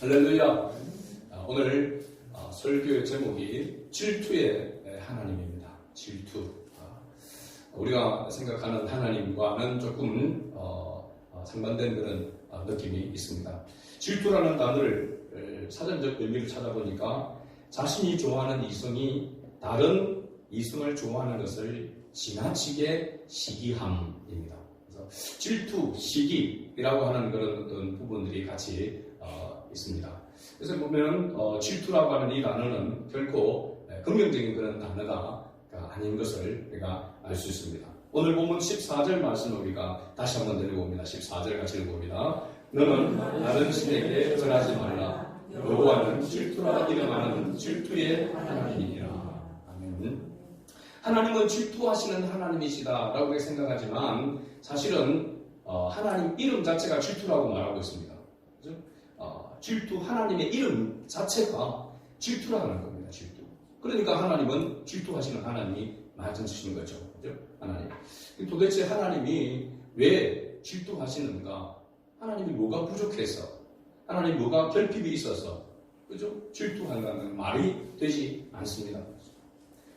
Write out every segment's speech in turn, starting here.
할렐루야. 아, 오늘 아, 설교의 제목이 질투의 하나님입니다. 질투. 아, 우리가 생각하는 하나님과는 조금 어, 어, 상반된 그런 어, 느낌이 있습니다. 질투라는 단어를 에, 사전적 의미를 찾아보니까 자신이 좋아하는 이성이 다른 이성을 좋아하는 것을 지나치게 시기함입니다. 그래서 질투, 시기라고 하는 그런 어떤 부분들이 같이 어, 있습니다. 그래서 보면 어, 질투라고 하는 이 단어는 결코 에, 긍정적인 그런 단어가 아닌 것을 우리가 알 수 있습니다. 오늘 보면 14절 말씀을 우리가 다시 한번 읽어봅니다. 14절 같이 읽어봅니다. 너는 다른 신에게 절하지 말라. 여호와는 질투라 이름하는 질투의 하나님이니라. 아멘. 하나님은 질투하시는 하나님이시다라고 생각하지만 사실은 어, 하나님 이름 자체가 질투라고 말하고 있습니다. 질투 하나님의 이름 자체가 질투라는 겁니다. 질투. 그러니까 하나님은 질투하시는 하나님이 맞으시는 거죠. 그죠? 하나님. 도대체 하나님이 왜 질투하시는가? 하나님이 뭐가 부족해서? 하나님 뭐가 결핍이 있어서? 그죠? 질투한다는 말이 되지 않습니다.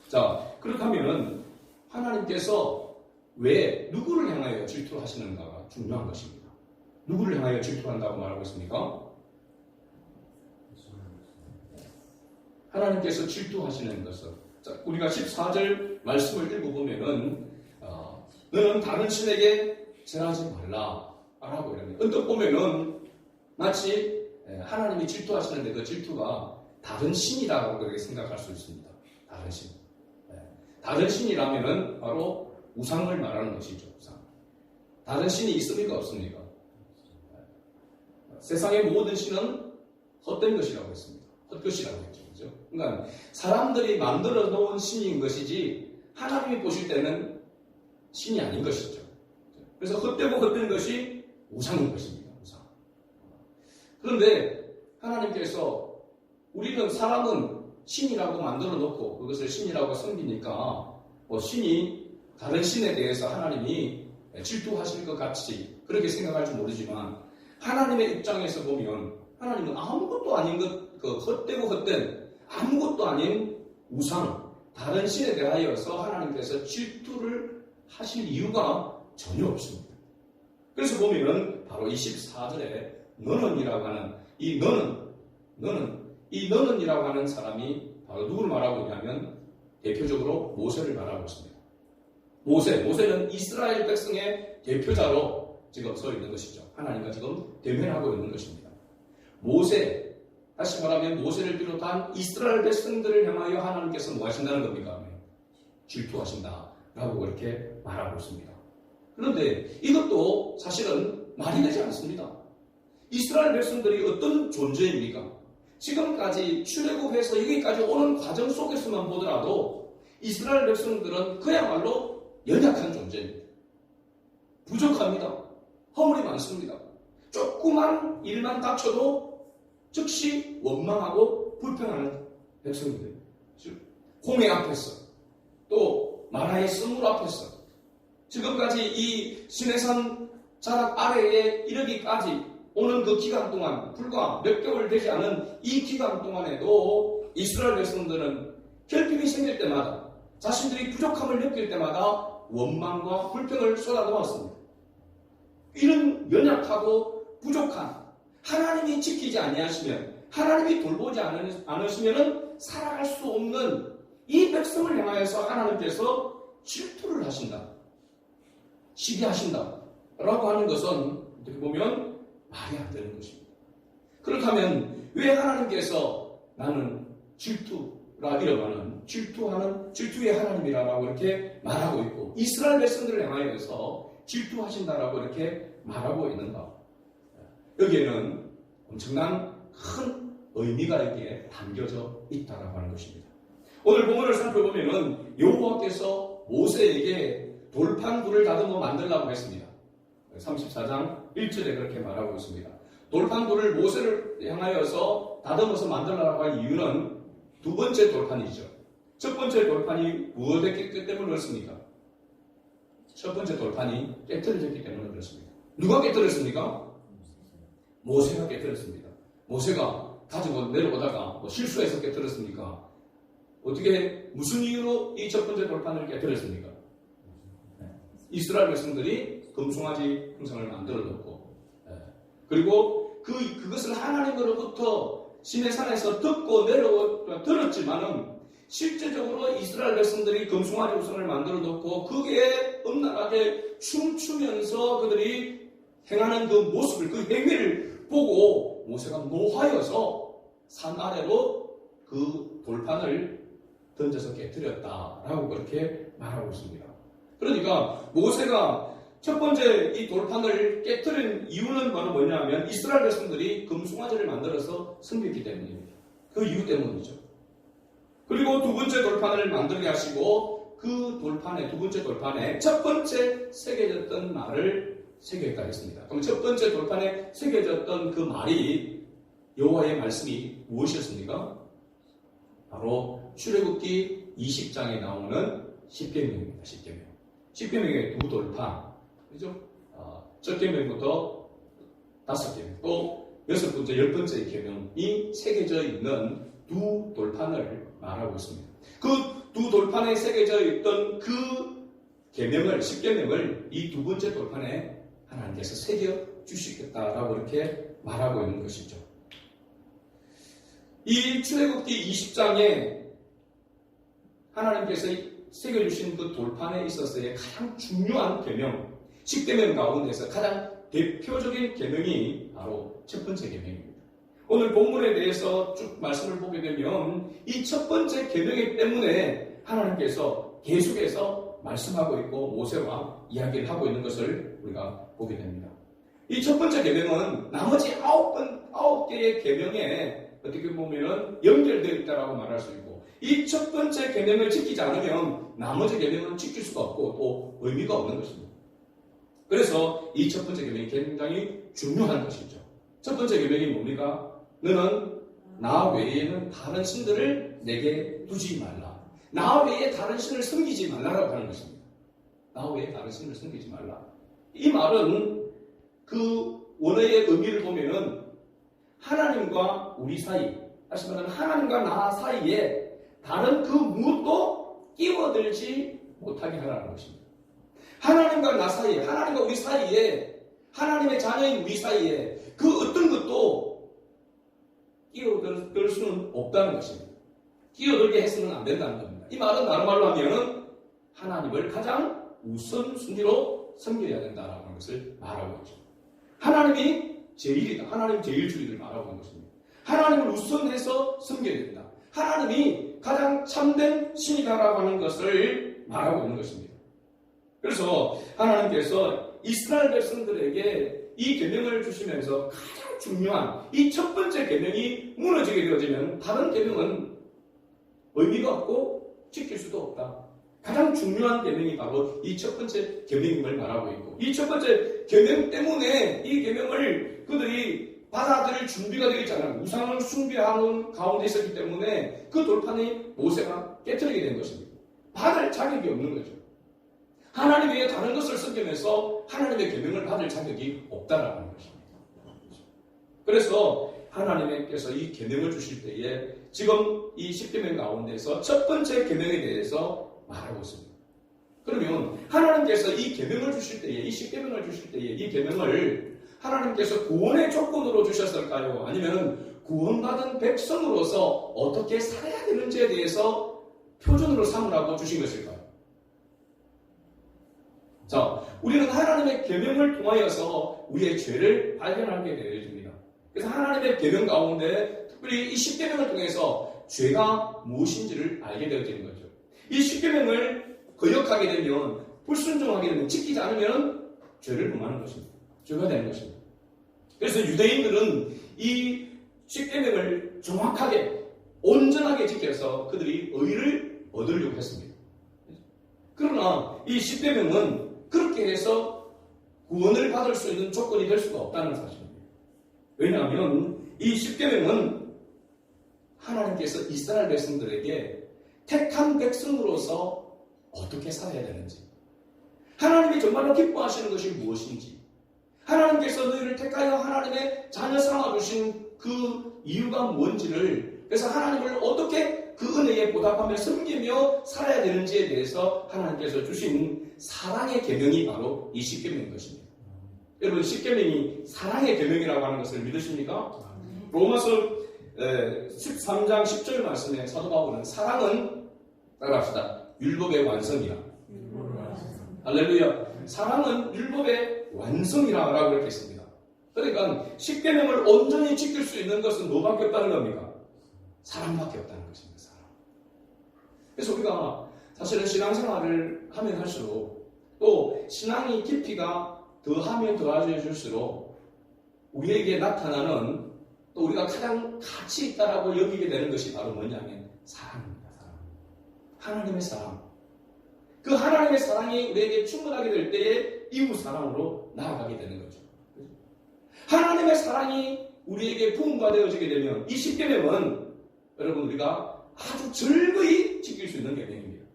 자, 그렇다면 하나님께서 왜 누구를 향하여 질투하시는가가 중요한 것입니다. 누구를 향하여 질투한다고 말하고 있습니까? 하나님께서 질투하시는 것은 자, 우리가 14절 말씀을 읽어보면은 어, 너는 다른 신에게 절하지 말라 라고 이럽니다. 언뜻 보면은 마치 예, 하나님이 질투하시는데 그 질투가 다른 신이라고 그렇게 생각할 수 있습니다. 다른 신. 예, 다른 신이라면은 바로 우상을 말하는 것이죠. 우상. 다른 신이 있습니까 없습니까? 예, 세상의 모든 신은 헛된 것이라고 했습니다. 헛것이라고. 그러니까 사람들이 만들어 놓은 신인 것이지 하나님이 보실 때는 신이 아닌 것이죠. 그래서 헛되고 헛된 것이 우상인 것입니다. 우상. 그런데 하나님께서 우리는 사람은 신이라고 만들어 놓고 그것을 신이라고 섬기니까 뭐 신이 다른 신에 대해서 하나님이 질투하실 것 같이 그렇게 생각할지 모르지만 하나님의 입장에서 보면 하나님은 아무것도 아닌 것, 그 헛되고 헛된 아무것도 아닌 우상, 다른 신에 대하여서 하나님께서 질투를 하실 이유가 전혀 없습니다. 그래서 보면은 바로 24절에 너는이라고 하는 이 너는 너는 이 너는이라고 하는 사람이 바로 누구를 말하고 있냐면 대표적으로 모세를 말하고 있습니다. 모세, 모세는 이스라엘 백성의 대표자로 지금 서 있는 것이죠. 하나님과 지금 대면하고 있는 것입니다. 모세, 다시 말하면 모세를 비롯한 이스라엘 백성들을 향하여 하나님께서 뭐 하신다는 겁니까? 질투하신다. 라고 그렇게 말하고 있습니다. 그런데 이것도 사실은 말이 되지 않습니다. 이스라엘 백성들이 어떤 존재입니까? 지금까지 출애굽해서 여기까지 오는 과정 속에서만 보더라도 이스라엘 백성들은 그야말로 연약한 존재입니다. 부족합니다. 허물이 많습니다. 조그만 일만 닥쳐도 즉시 원망하고 불평하는 백성들. 즉, 홍해 앞에서 또 마라의 쓴물 앞에서 지금까지 이 시내산 자락 아래에 이르기까지 오는 그 기간 동안 불과 몇 개월 되지 않은 이 기간 동안에도 이스라엘 백성들은 결핍이 생길 때마다 자신들이 부족함을 느낄 때마다 원망과 불평을 쏟아놓았습니다. 이런 연약하고 부족한 하나님이 지키지 아니하시면 하나님이 돌보지 않으시면 살아갈 수 없는 이 백성을 향하여서 하나님께서 질투를 하신다. 시기하신다. 라고 하는 것은 어떻게 보면 말이 안 되는 것입니다. 그렇다면 왜 하나님께서 나는 질투라 이름하는 질투하는 질투의 하나님이라고 이렇게 말하고 있고 이스라엘 백성들을 향하여서 질투하신다라고 이렇게 말하고 있는가? 여기에는 엄청난 큰 의미가 여기에 담겨져 있다라고 하는 것입니다. 오늘 본문을 살펴보면은 여호와께서 모세에게 돌판 불을 다듬어 만들라고 했습니다. 34장 1절에 그렇게 말하고 있습니다. 돌판 돌을 모세를 향하여서 다듬어서 만들라고 한 이유는 두 번째 돌판이죠. 첫 번째 돌판이 무엇했기 때문에 그렇습니까? 첫 번째 돌판이 깨뜨려졌기 때문에 그렇습니다. 누가 깨뜨렸습니까? 모세가 깨뜨렸습니다. 모세가 가지고 내려오다가 뭐 실수해서 깨뜨렸습니까? 어떻게 무슨 이유로 이 첫 번째 돌판을 깨뜨렸습니까? 네. 이스라엘 백성들이 금송아지 형상을 만들어 놓고 네. 그리고 그 그것을 하나님으로부터 신의 산에서 듣고 내려 들었지만은 실제적으로 이스라엘 백성들이 금송아지 우상을 만들어 놓고 그게 음란하게 춤추면서 그들이 행하는 그 모습을 그 행위를 보고 모세가 노하여서 산 아래로 그 돌판을 던져서 깨뜨렸다라고 그렇게 말하고 있습니다. 그러니까 모세가 첫 번째 이 돌판을 깨뜨린 이유는 바로 뭐냐면 이스라엘 백성들이 금송아지를 만들어서 섬겼기 때문입니다. 그 이유 때문이죠. 그리고 두 번째 돌판을 만들게 하시고 그 돌판에 두 번째 돌판에 첫 번째 새겨졌던 말을 새겨있다 했습니다. 그럼 첫 번째 돌판에 새겨졌던 그 말이 여호와의 말씀이 무엇이었습니까? 바로 출애굽기 20장에 나오는 10계명입니다. 10계명. 10계명의 두 돌판. 그죠? 어, 첫 계명부터 다섯 계명. 또 여섯 번째, 열 번째 계명이 새겨져 있는 두 돌판을 말하고 있습니다. 그 두 돌판에 새겨져 있던 그 계명을, 10계명을 이 두 번째 돌판에 하나님께서 새겨 주시겠다라고 이렇게 말하고 있는 것이죠. 이 출애굽기 20장에 하나님께서 새겨 주신 그 돌판에 있어서의 가장 중요한 계명, 10계명 가운데서 가장 대표적인 계명이 바로 첫 번째 계명입니다. 오늘 본문에 대해서 쭉 말씀을 보게 되면 이 첫 번째 계명이기 때문에 하나님께서 계속해서 말씀하고 있고 모세와 이야기를 하고 있는 것을 우리가 보게 됩니다. 이 첫 번째 계명은 나머지 아홉 번 아홉 개의 계명에 어떻게 보면 연결되어 있다라고 말할 수 있고 이 첫 번째 계명을 지키지 않으면 나머지 계명은 지킬 수가 없고 또 의미가 없는 것입니다. 그래서 이 첫 번째 계명이 굉장히 중요한 것이죠. 첫 번째 계명이 뭡니까? 너는 나 외에는 다른 신들을 내게 두지 말라. 나 외에 다른 신을 섬기지 말라라고 하는 것입니다. 나 외에 다른 신을 섬기지 말라. 이 말은 그 원어의 의미를 보면은 하나님과 우리 사이, 다시 말하면 하나님과 나 사이에 다른 그 무엇도 끼어들지 못하게 하라는 것입니다. 하나님과 나 사이에, 하나님과 우리 사이에, 하나님의 자녀인 우리 사이에 그 어떤 것도 끼어들 수는 없다는 것입니다. 끼어들게 해서는 안 된다는 겁니다. 이 말은 다른 말로 하면 하나님을 가장 우선순위로 섬겨야 된다는 것을 말하고 있죠. 하나님이 제일이다. 하나님 제일주의를 말하고 있는 것입니다. 하나님을 우선해서 섬겨야 된다. 하나님이 가장 참된 신이다라고 하는 것을 말하고 있는 것입니다. 그래서 하나님께서 이스라엘 백성들에게 이 계명을 주시면서 가장 중요한 이 첫 번째 계명이 무너지게 되어지면 다른 계명은 의미가 없고 지킬 수도 없다. 가장 중요한 계명이 바로 이 첫 번째 계명임을 말하고 있고 이 첫 번째 계명 때문에 이 계명을 그들이 받아들일 준비가 되어 있잖아요. 우상을 숭배하는 가운데 있었기 때문에 그 돌판이 모세가 깨뜨리게 된 것입니다. 받을 자격이 없는 거죠. 하나님 외에 다른 것을 섬기면서 하나님의 계명을 받을 자격이 없다라는 것입니다. 그래서 하나님께서 이 계명을 주실 때에 지금 이 10계명 가운데서 첫 번째 계명에 대해서 말하고 있습니다. 그러면 하나님께서 이 계명을 주실 때에 이 10계명을 주실 때에 이 계명을 하나님께서 구원의 조건으로 주셨을까요? 아니면 구원받은 백성으로서 어떻게 살아야 되는지에 대해서 표준으로 삼으라고 주신 것일까요? 자, 우리는 하나님의 계명을 통하여서 우리의 죄를 발견하게 되어집니다. 그래서 하나님의 계명 가운데 특별히 이 십계명을 통해서 죄가 무엇인지를 알게 되어지는 거죠. 이 십계명을 거역하게 되면 불순종하게 되면 지키지 않으면 죄를 범하는 것입니다. 죄가 되는 것입니다. 그래서 유대인들은 이 십계명을 정확하게 온전하게 지켜서 그들이 의를 얻으려고 했습니다. 그러나 이 십계명은 그렇게 해서 구원을 받을 수 있는 조건이 될 수가 없다는 사실입니다. 왜냐하면 이 십계명은 하나님께서 이스라엘 백성들에게 택한 백성으로서 어떻게 살아야 되는지, 하나님이 정말로 기뻐하시는 것이 무엇인지, 하나님께서 너희를 택하여 하나님의 자녀 삼아 주신 그 이유가 뭔지를 그래서 하나님을 어떻게 그 은혜에 보답하며 섬기며 살아야 되는지에 대해서 하나님께서 주신 사랑의 계명이 바로 이 십계명인 것입니다. 여러분 십계명이 사랑의 계명이라고 하는 것을 믿으십니까? 로마서 13장 10절 말씀에 사도 바울은 사랑은 따라합시다. 율법의 완성이라. 할렐루야. 사랑은 율법의 완성이라고 그렇게 했습니다. 그러니까 십계명을 온전히 지킬 수 있는 것은 뭐밖에 없다는 겁니까? 사랑밖에 없다는 것입니다. 사랑. 그래서 우리가 사실은 신앙생활을 하면 할수록 또 신앙의 깊이가 더하면 더해질수록 우리에게 나타나는 또 우리가 가장 가치 있다라고 여기게 되는 것이 바로 뭐냐면 사랑입니다. 하나님의 사랑. 그 하나님의 사랑이 우리에게 충분하게 될 때에 이웃 사랑으로 나아가게 되는 거죠. 하나님의 사랑이 우리에게 부흥과 되어지게 되면 이 십계명은 여러분 우리가 아주 즐거이 지킬 수 있는 계명입니다.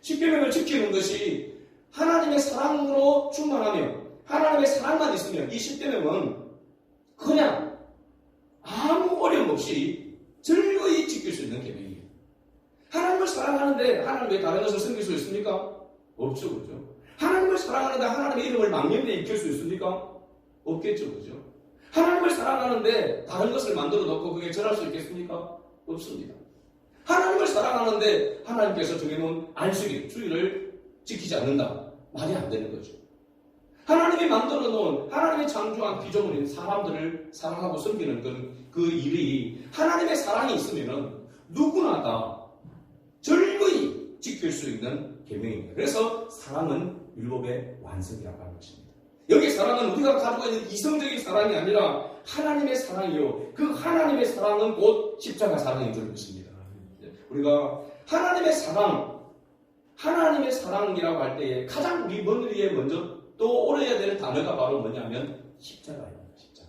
십계명을 지키는 것이 하나님의 사랑으로 충만하며 하나님의 사랑만 있으면 이 십계명은 그냥 아무 어려움 없이 즐거이 지킬 수 있는 계명이에요. 하나님을 사랑하는데 하나님 왜 다른 것을 섬길 수 있습니까? 없죠, 그죠? 하나님을 사랑하는데 하나님의 이름을 망령되이 익힐 수 있습니까? 없겠죠, 그죠? 하나님을 사랑하는데 다른 것을 만들어 놓고 그게 절할 수 있겠습니까? 없습니다. 하나님을 사랑하는데 하나님께서 정해놓은 안식일, 주일을 지키지 않는다. 말이 안 되는 거죠. 하나님이 만들어 놓은 하나님의 창조한 피조물인 사람들을 사랑하고 섬기는 그, 그 일이 하나님의 사랑이 있으면은 누구나 다 절거히 지킬 수 있는 계명입니다. 그래서 사랑은 율법의 완성이라고 하는 것입니다. 여기 사랑은 우리가 가지고 있는 이성적인 사랑이 아니라 하나님의 사랑이요. 그 하나님의 사랑은 곧 십자가 사랑인 줄 믿습니다. 우리가 하나님의 사랑, 하나님의 사랑이라고 할 때에 가장 우리 머리에 먼저 떠올려야 될 단어가 바로 뭐냐면 십자가입니다. 십자가.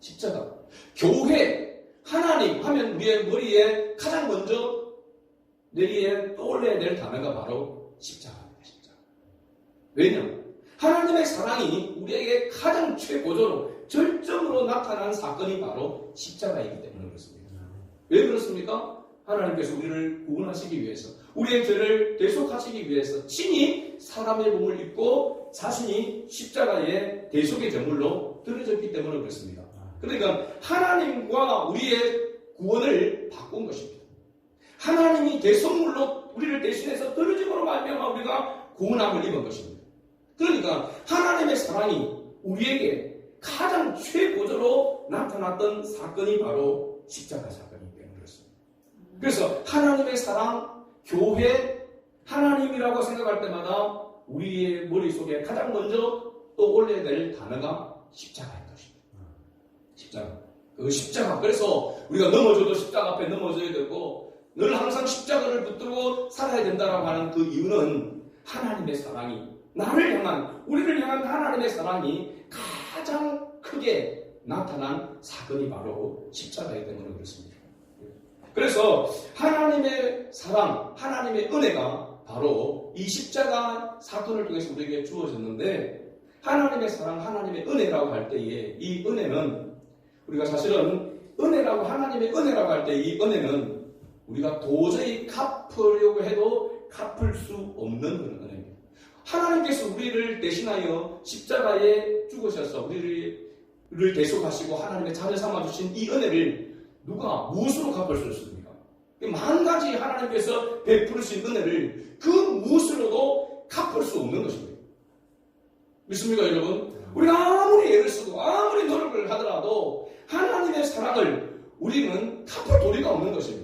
십자가. 교회, 하나님 하면 우리의 머리에 가장 먼저 내리에 떠올려야 될 단어가 바로 십자가입니다. 십자가. 왜냐? 하나님의 사랑이 우리에게 가장 최고조로 절정으로 나타난 사건이 바로 십자가이기 때문에 그렇습니다. 왜 그렇습니까? 하나님께서 우리를 구원하시기 위해서 우리의 죄를 대속하시기 위해서 친히 사람의 몸을 입고 자신이 십자가의 대속의 제물로 드려졌기 때문에 그렇습니다. 그러니까 하나님과 우리의 구원을 바꾼 것입니다. 하나님이 대속물로 우리를 대신해서 드려짐으로 말미암아 우리가 구원함을 입은 것입니다. 그러니까 하나님의 사랑이 우리에게 가장 최고조로 나타났던 사건이 바로 십자가 사건이기 때문에 그렇습니다. 그래서 하나님의 사랑, 교회, 하나님이라고 생각할 때마다 우리의 머릿속에 가장 먼저 떠올려야 될 단어가 십자가인 것입니다. 십자가. 그 십자가. 그래서 우리가 넘어져도 십자가 앞에 넘어져야 되고 늘 항상 십자가를 붙들고 살아야 된다라고 하는 그 이유는 하나님의 사랑이 나를 향한 우리를 향한 하나님의 사랑이 가장 크게 나타난 사건이 바로 십자가이기 때문에 그렇습니다. 그래서 하나님의 사랑, 하나님의 은혜가 바로 이 십자가 사건을 통해서 우리에게 주어졌는데 하나님의 사랑, 하나님의 은혜라고 할 때에 이 은혜는 우리가 사실은 은혜라고 하나님의 은혜라고 할 때 이 은혜는 우리가 도저히 갚으려고 해도 갚을 수 없는 그런 은혜입니다. 하나님께서 우리를 대신하여 십자가에 죽으셔서 우리를 대속하시고 하나님의 자녀 삼아 주신 이 은혜를 누가 무엇으로 갚을 수 있습니까? 만 가지 하나님께서 베푸르신 은혜를 그 무엇으로도 갚을 수 없는 것입니다. 믿습니까, 여러분? 우리가 아무리 애를 쓰고 아무리 노력을 하더라도 하나님의 사랑을 우리는 갚을 도리가 없는 것입니다.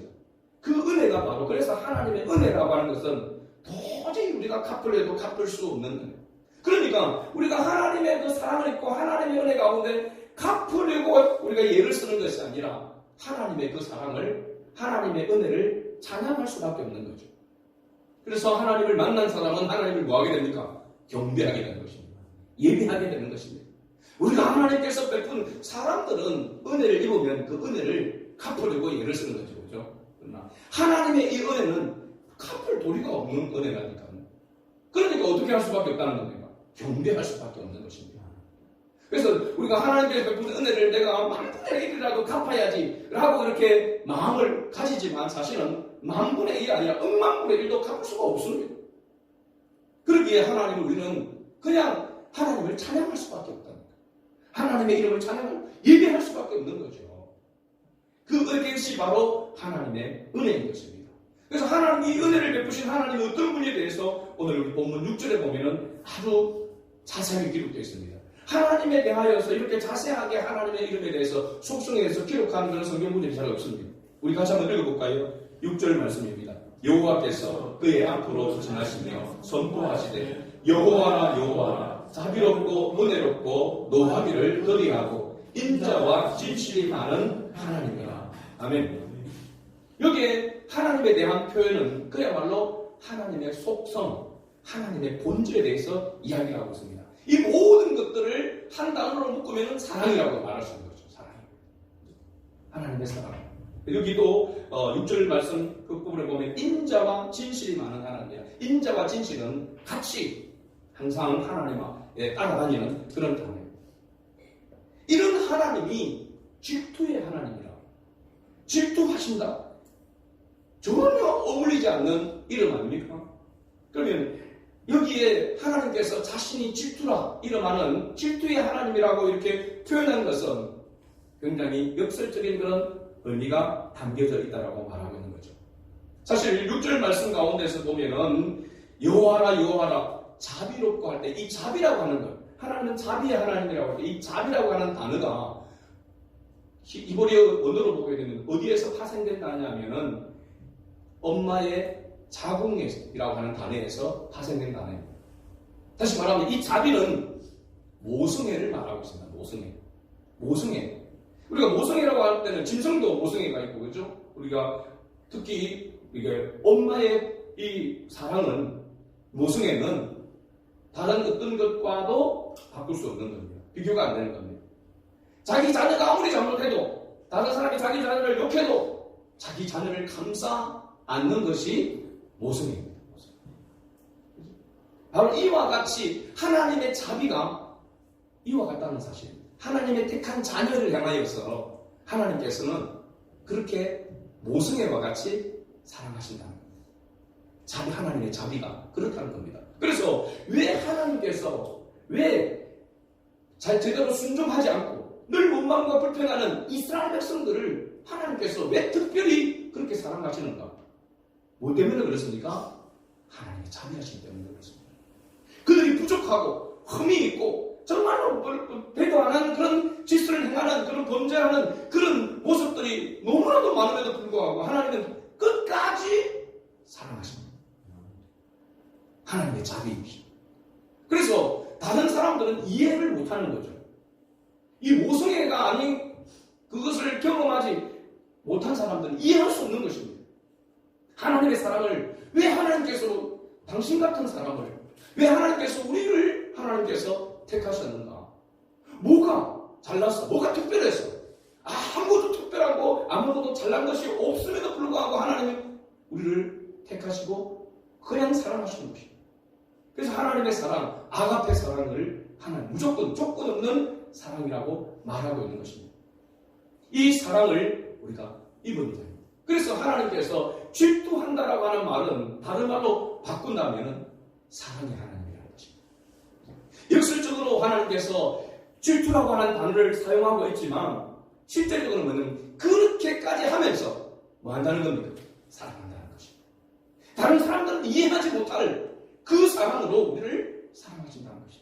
그 은혜가 바로 그래서 하나님의 은혜라고 하는 것은 도저히 우리가 갚으려도 갚을 수 없는 은혜. 그러니까 우리가 하나님의 그 사랑을 입고 하나님의 은혜 가운데 갚으려고 우리가 예를 쓰는 것이 아니라 하나님의 그 사랑을 하나님의 은혜를 찬양할 수밖에 없는 거죠. 그래서 하나님을 만난 사람은 하나님을 뭐하게 됩니까? 경배하게 되는 것입니다. 예배하게 되는 것입니다. 우리가 하나님께서 베푼 사람들은 은혜를 입으면 그 은혜를 갚으려고 예를 쓰는 거죠. 하나님의 이 은혜는 갚을 도리가 없는 은혜라니까. 그러니까 어떻게 할 수밖에 없다는 겁니까? 경배할 수밖에 없는 것입니다. 그래서 우리가 하나님께서 베푸는 은혜를 내가 만분의 1이라도 갚아야지 라고 이렇게 마음을 가지지만 사실은 만분의 1이 아니라 억만분의 1도 갚을 수가 없습니다. 그러기에 하나님 우리는 그냥 하나님을 찬양할 수밖에 없다는 거예요. 하나님의 이름을 찬양을 예배할 수밖에 없는 거죠. 그 것이 바로 하나님의 은혜인 것입니다. 그래서 하나님 이 은혜를 베푸신 하나님의 어떤 분에 대해서 오늘 우리 본문 6절에 보면은 아주 자세하게 기록되어 있습니다. 하나님에 대하여서 이렇게 자세하게 하나님의 이름에 대해서 속성에서 기록하는 그런 성경문들이 잘 없습니다. 우리 같이 한번 읽어볼까요? 6절 말씀입니다. 여호와께서 그의 앞으로 지나시며 선포하시되 여호와나 여호와나 자비롭고 은혜롭고 노하기를 더디하고 인자와 진실이 많은 하나님이라. 아멘. 여기에 하나님에 대한 표현은 그야말로 하나님의 속성, 하나님의 본질에 대해서 이야기를 하고 있습니다. 이 모든 것들을 한 단어로 묶으면 사랑이라고 말할 수 있는 거죠. 사랑. 하나님의 사랑. 여기도 어, 6절 말씀 그 부분에 보면 인자와 진실이 많은 하나님이야. 인자와 진실은 같이 항상 하나님에 따라다니는 그런 단어예요. 이런 하나님이 질투의 하나님이라. 질투하신다. 전혀 어울리지 않는 이름 아닙니까? 그러면 여기에 하나님께서 자신이 질투라 이름하는 질투의 하나님이라고 이렇게 표현한 것은 굉장히 역설적인 그런 의미가 담겨져 있다라고 말하고 있는 거죠. 사실 6절 말씀 가운데서 보면은 여호와라 여호와라 자비롭고 할 때 이 자비라고 하는 것 하나님은 자비의 하나님이라고 할 때 이 자비라고 하는 단어가 이보리어 언어로 보게 되면 어디에서 파생된다냐면은 엄마의 자궁이라고 하는 단어에서 파생된 단어입니다. 다시 말하면 이 자비는 모성애를 말하고 있습니다. 모성애. 모성애. 우리가 모성애라고 할 때는 짐승도 모성애가 있고 그죠? 우리가 특히 이게 엄마의 이 사랑은 모성애는 다른 어떤 것과도 바꿀 수 없는 겁니다. 비교가 안 되는 겁니다. 자기 자녀가 아무리 잘못해도 다른 사람이 자기 자녀를 욕해도 자기 자녀를 감싸 안는 것이 모성입니다. 바로 이와 같이 하나님의 자비가 이와 같다는 사실입니다. 하나님의 택한 자녀를 향하여서 하나님께서는 그렇게 모성애와 같이 사랑하신다는. 자비 하나님의 자비가 그렇다는 겁니다. 그래서 왜 하나님께서 왜 잘 제대로 순종하지 않고 늘 원망과 불평하는 이스라엘 백성들을 하나님께서 왜 특별히 그렇게 사랑하시는가? 뭐 때문에 그렇습니까? 하나님의 자비하신 때문에 그렇습니다. 그들이 부족하고 흠이 있고 정말로 배도 안 하는 그런 짓을 행하는 그런 범죄하는 그런 모습들이 너무나도 많음에도 불구하고 하나님은 끝까지 사랑하십니다. 하나님의 자비입니다. 그래서 다른 사람들은 이해를 못하는 거죠. 이 모성애가 아닌 그것을 경험하지 못한 사람들은 이해할 수 없는 것입니다. 하나님의 사랑을 왜 하나님께서 당신 같은 사람을 왜 하나님께서 우리를 하나님께서 택하셨는가? 뭐가 잘났어? 뭐가 특별해서? 아무것도 특별하고 아무것도 잘난 것이 없음에도 불구하고 하나님은 우리를 택하시고 그냥 사랑하시는 것입니다. 그래서 하나님의 사랑, 아가페 사랑을 하나님 무조건 조건 없는 사랑이라고 말하고 있는 것입니다. 이 사랑을 우리가 입은다. 그래서 하나님께서 질투한다라고 하는 말은 다른 말로 바꾼다면 사랑의 하나님이라는 것입니다. 역설적으로 하나님께서 질투라고 하는 단어를 사용하고 있지만 실제적으로 뭐는 그렇게까지 하면서 뭐 한다는 겁니까? 사랑한다는 것입니다. 다른 사람들은 이해하지 못할 그 사랑으로 우리를 사랑하신다는 것입니다.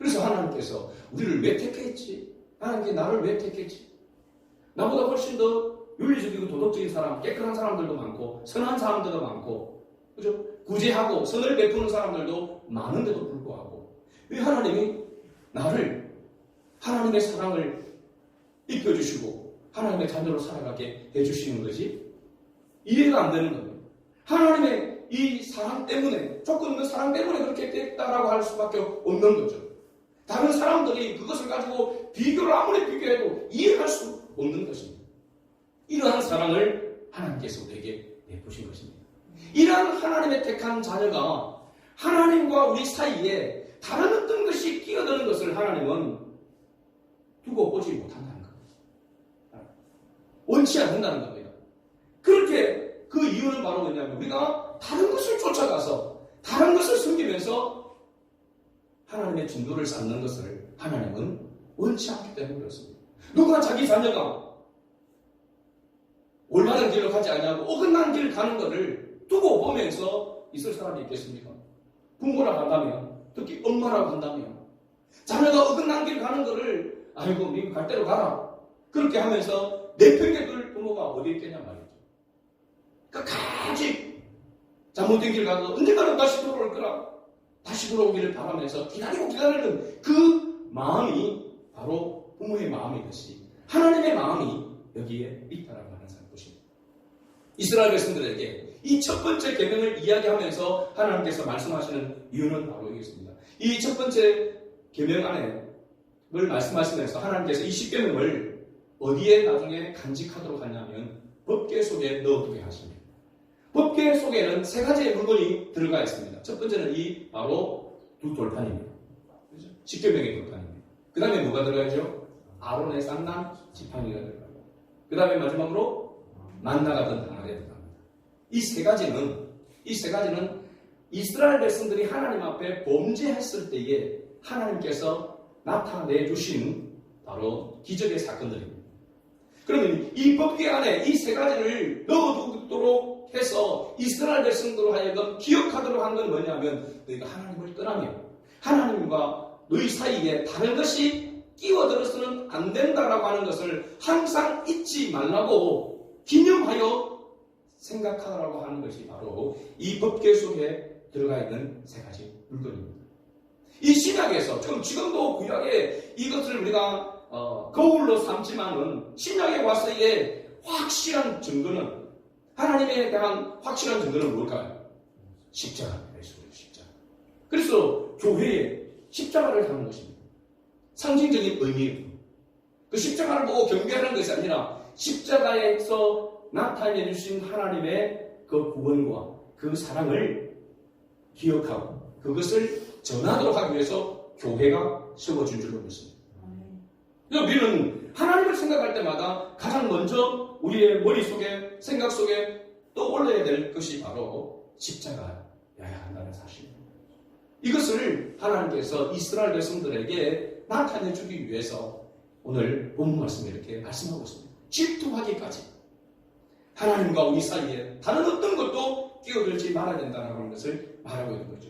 그래서 하나님께서 우리를 왜 택했지? 하나님께 나를 왜 택했지? 나보다 훨씬 더 윤리적이고 도덕적인 사람, 깨끗한 사람들도 많고, 선한 사람들도 많고, 그죠? 구제하고 선을 베푸는 사람들도 많은데도 불구하고, 왜 하나님이 나를, 하나님의 사랑을 입혀주시고, 하나님의 자녀로 살아가게 해주시는 것이 이해가 안 되는 겁니다. 하나님의 이 사랑 때문에, 조건 없는 사랑 때문에 그렇게 됐다라고 할 수밖에 없는 거죠. 다른 사람들이 그것을 가지고 비교를 아무리 비교해도 이해할 수 없는 것입니다. 이러한 사랑을 하나님께서 우리에게 베푸신 것입니다. 이러한 하나님의 택한 자녀가 하나님과 우리 사이에 다른 어떤 것이 끼어드는 것을 하나님은 두고 보지 못한다는 겁니다. 원치 않는다는 겁니다. 그렇게 그 이유는 바로 뭐냐면 우리가 다른 것을 쫓아가서 다른 것을 숨기면서 하나님의 진도를 쌓는 것을 하나님은 원치 않기 때문에 그렇습니다. 누가 자기 자녀가 올바른 길을 가지 않냐고 어긋난 길을 가는 것을 두고 보면서 있을 사람이 있겠습니까? 부모라 한다면 특히 엄마라고 한다면 자녀가 어긋난 길 가는 것을 아이고 미국 갈 대로 가라 그렇게 하면서 내팽개들 부모가 어디 있겠냐 말이죠. 끝까지 잘못된 길 가서 언젠가는 다시 돌아올 거라 다시 돌아오기를 바라면서 기다리고 기다리는 그 마음이 바로 부모의 마음이듯이 하나님의 마음이 여기에 있다라고 하는 것입니다. 이스라엘 백성들에게 이 첫 번째 계명을 이야기하면서 하나님께서 말씀하시는 이유는 바로 이겠습니다. 이 첫 번째 계명 안에 을 말씀하시면서 하나님께서 이 십계명을 어디에 나중에 간직하도록 하냐면 법계 속에 넣어두게 하십니다. 법계 속에는 세 가지의 물건이 들어가 있습니다. 첫 번째는 이 바로 두 돌판입니다. 그죠? 십계명의 돌판입니다. 그 다음에 뭐가 들어가죠? 아론의 쌍난 지팡이가 들어가고 그 다음에 마지막으로 만나 같은 항아리가 들어갑니다. 이 세 가지는 이 세 가지는 이스라엘 백성들이 하나님 앞에 범죄했을 때에 하나님께서 나타내 주신 바로 기적의 사건들입니다. 그러면 이 법궤 안에 이 세 가지를 넣어두도록 해서 이스라엘 백성들로 하여금 기억하도록 한 건 뭐냐면 너희가 하나님을 떠나며 하나님과 너희 사이에 다른 것이 끼어들어서는 안 된다라고 하는 것을 항상 잊지 말라고 기념하여 생각하라고 하는 것이 바로 이 법궤 속에 들어가 있는 세 가지 물건입니다. 이 신약에서 지금 지금도 구약에 이것을 우리가 어, 거울로 삼지만은 신약에 와서의 확실한 증거는 하나님에 대한 확실한 증거는 뭘까요? 십자가입니다. 예수의 십자가. 그래서 교회에 십자가를 하는 것입니다. 상징적인 의미예요. 그 십자가를 보고 경배하는 것이 아니라 십자가에서 나타내 주신 하나님의 그 구원과 그 사랑을 기억하고 그것을 전하도록 하기 위해서 교회가 세워진 줄로 믿습니다. 그래서 우리는 하나님을 생각할 때마다 가장 먼저 우리의 머릿속에 생각 속에 떠올려야 될 것이 바로 십자가여야 한다는 사실입니다. 이것을 하나님께서 이스라엘 백성들에게 나타내 주기 위해서 오늘 본문 말씀에 이렇게 말씀하고 있습니다. 질투하기까지 하나님과 우리 사이에 다른 어떤 것도 끼어들지 말아야 된다는 것을 말하고 있는 거죠.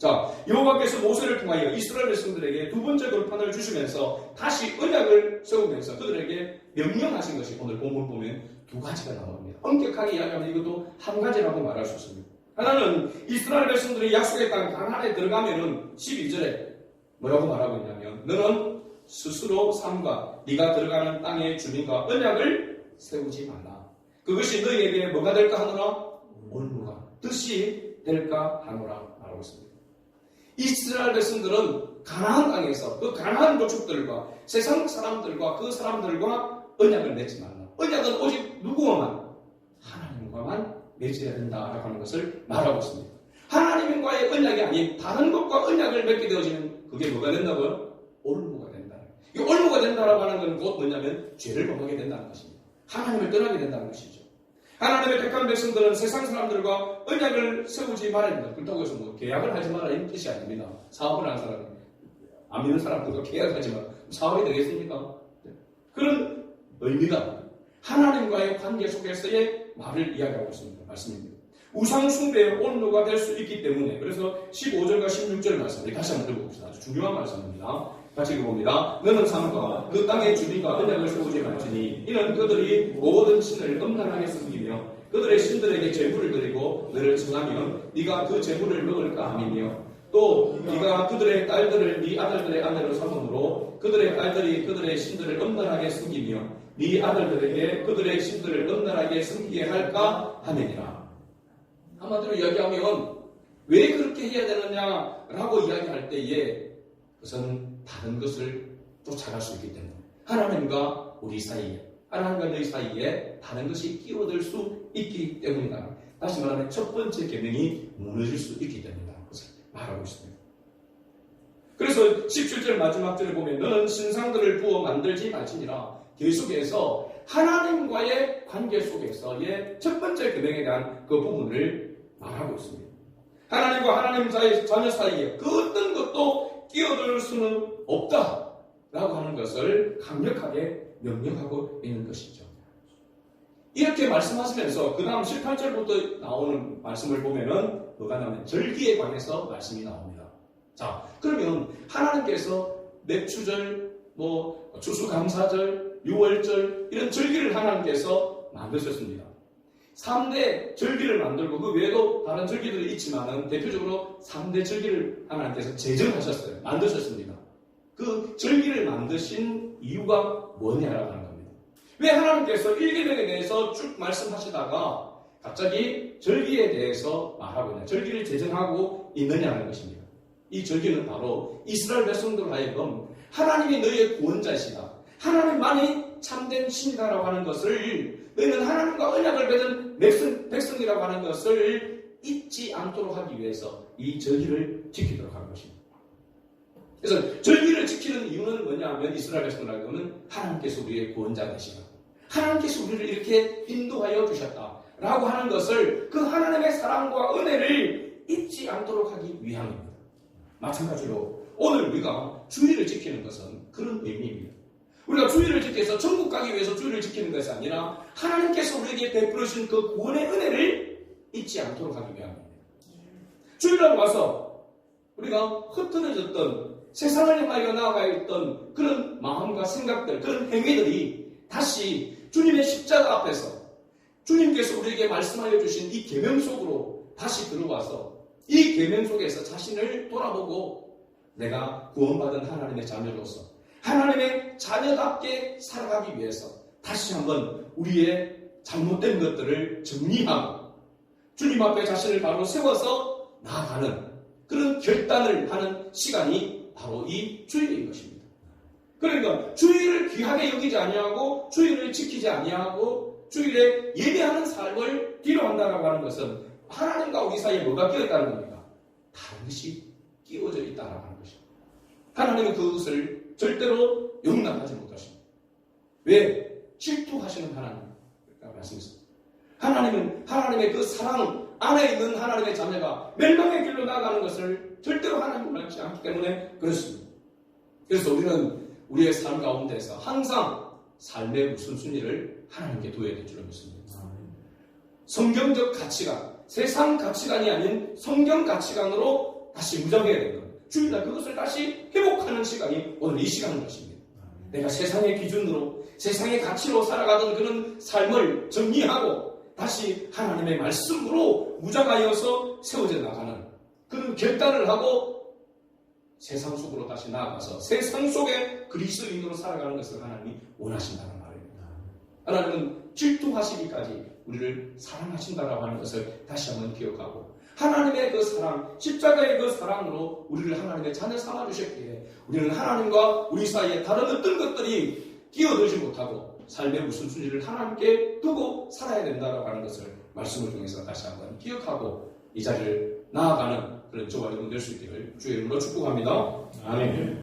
자, 여호와께서 모세를 통하여 이스라엘 백성들에게 두 번째 돌판을 주시면서 다시 언약을 세우면서 그들에게 명령하신 것이 오늘 본문 보면 두 가지가 나옵니다. 엄격하게 이야기하면 이것도 한 가지라고 말할 수 있습니다. 하나는 이스라엘 백성들이 약속의 땅 가나안에 들어가면은 12절에 뭐라고 말하고 있냐면 너는 스스로 삶과 네가 들어가는 땅의 주민과 언약을 세우지 말라. 그것이 너희에게 뭐가 될까 하노라? 올무가 뜻이 될까 하노라 말하고 있습니다. 이스라엘 백성들은 가나안 땅에서 그 가나안 조축들과 세상 사람들과 그 사람들과 언약을 맺지 말라. 언약은 오직 누구와만 하나님과만 맺어야 된다라고 하는 것을 말하고 있습니다. 하나님과의 언약이 아닌 다른 것과 언약을 맺게 되어지면 그게 뭐가 된다고요? 올무가 된다. 이 올무가 된다라고 하는 건 곧 뭐냐면 죄를 범하게 된다는 것입니다. 하나님을 떠나게 된다는 것이죠. 하나님의 택한 백성들은 세상 사람들과 언약을 세우지 된다. 그렇다고 해서 뭐 계약을 하지 마라 이런 뜻이 아닙니다. 사업을 하는 사람, 안 믿는 사람들과 계약하지 마라. 사업이 되겠습니까? 네. 그런 의미가 하나님과의 관계 속에서의 말을 이야기하고 있습니다. 말씀입니다. 우상숭배의 온도가 될 수 있기 때문에 그래서 15절과 16절 말씀 우리 다시 한번 읽어봅시다. 아주 중요한 말씀입니다. 같이 읽어봅니다. 너는 삶과 그 땅의 주민과 언약을 세우지 말지니 이는 그들이 모든 신을 엄란하게 섬기며 그들의 신들에게 제물을 드리고 너를 청하면 네가 그 제물을 먹을까 함이며 또 네가 그들의 딸들을 네 아들들의 아내로 삼음으로 그들의 딸들이 그들의 신들을 엄란하게 섬기며 네 아들들에게 그들의 신들을 엄란하게 섬기게 할까 하느니라. 한마디로 이야기하면 왜 그렇게 해야 되느냐라고 이야기할 때에 그것은 다른 것을 쫓아갈 수 있기 때문에 하나님과 우리 사이에 하나님과 너희 사이에 다른 것이 끼어들 수 있기 때문이다. 다시 말하면 첫 번째 계명이 무너질 수 있기 때문이다. 그것을 말하고 있습니다. 그래서 17절 마지막 절에 보면 너는 신상들을 부어 만들지 말지니라 계속해서 하나님과의 관계 속에서의 첫 번째 금액에 대한 그 부분을 말하고 있습니다. 하나님과 하나님 사이 자녀 사이에 그 어떤 것도 끼어들 수는 없다 라고 하는 것을 강력하게 명령하고 있는 것이죠. 이렇게 말씀하시면서 그 다음 18절부터 나오는 말씀을 보면은 뭐가 나오면 절기에 관해서 말씀이 나옵니다. 자, 그러면 하나님께서 맥추절, 뭐 추수감사절, 유월절 이런 절기를 하나님께서 만드셨습니다. 3대 절기를 만들고 그 외에도 다른 절기들이 있지만은 대표적으로 3대 절기를 하나님께서 제정하셨어요. 만드셨습니다. 그 절기를 만드신 이유가 뭐냐라고 하는 겁니다. 왜 하나님께서 일계명에 대해서 쭉 말씀하시다가 갑자기 절기에 대해서 말하고 있냐, 절기를 제정하고 있느냐는 것입니다. 이 절기는 바로 이스라엘 백성들 하여금 하나님이 너희의 구원자시다. 하나님만이 참된 신이다라고 하는 것을 너희는 하나님과 언약을 맺은 백성, 백성이라고 하는 것을 잊지 않도록 하기 위해서 이 절기를 지키도록 하는 것입니다. 그래서 절기를 지키는 이유는 뭐냐 하면 이스라엘 백성들하고는 하나님께서 우리의 구원자 되시다. 하나님께서 우리를 이렇게 인도하여 주셨다 라고 하는 것을 그 하나님의 사랑과 은혜를 잊지 않도록 하기 위함입니다. 마찬가지로 오늘 우리가 주의를 지키는 것은 그런 의미입니다. 우리가 주의를 지켜서 천국 가기 위해서 주의를 지키는 것이 아니라 하나님께서 우리에게 베풀으신 그 구원의 은혜를 잊지 않도록 하기 위함입니다. 주일날 와서 우리가 흩어졌던 세상을 향하여 나아가 있던 그런 마음과 생각들, 그런 행위들이 다시 주님의 십자가 앞에서 주님께서 우리에게 말씀하여 주신 이 계명 속으로 다시 들어와서 이 계명 속에서 자신을 돌아보고 내가 구원받은 하나님의 자녀로서 하나님의 자녀답게 살아가기 위해서 다시 한번 우리의 잘못된 것들을 정리하고 주님 앞에 자신을 바로 세워서 나아가는 그런 결단을 하는 시간이 바로 이 주일인 것입니다. 그러니까 주일을 귀하게 여기지 아니하고 주일을 지키지 아니하고 주일에 예배하는 삶을 뒤로 한다라고 하는 것은 하나님과 우리 사이에 뭐가 끼어 있다는 겁니까? 다른 것이 끼워져 있다라고 하는 것입니다. 하나님은 그것을 절대로 용납하지 못하십니다. 왜? 질투하시는 하나님. 말씀했습니다. 하나님은 하나님의 그 사랑 안에 있는 하나님의 자녀가 멸망의 길로 나가는 것을 절대로 하나님 원하지 않기 때문에 그렇습니다. 그래서 우리는 우리의 삶 가운데서 항상 삶의 우선순위를 하나님께 둬야 될 줄을 믿습니다. 성경적 가치관, 세상 가치관이 아닌 성경 가치관으로 다시 무장해야 되는 겁니다. 주일날 그것을 다시 회복하는 시간이 오늘 이 시간인 것입니다. 내가 세상의 기준으로, 세상의 가치로 살아가던 그런 삶을 정리하고 다시 하나님의 말씀으로 무장하여서 세워져 나가는 그런 결단을 하고 세상 속으로 다시 나아가서 세상 속에 그리스도인으로 살아가는 것을 하나님이 원하신다는 말입니다. 하나님은 질투하시기까지 우리를 사랑하신다라고 하는 것을 다시 한번 기억하고 하나님의 그 사랑, 십자가의 그 사랑으로 우리를 하나님의 자녀 삼아 주셨기에 우리는 하나님과 우리 사이에 다른 어떤 것들이 끼어들지 못하고 삶의 우선순위를 하나님께 두고 살아야 된다라고 하는 것을 말씀을 통해서 다시 한번 기억하고 이 자리를 나아가는 그런 저와 여러분 될 수 있기를 주의 이름으로 축복합니다. 아멘.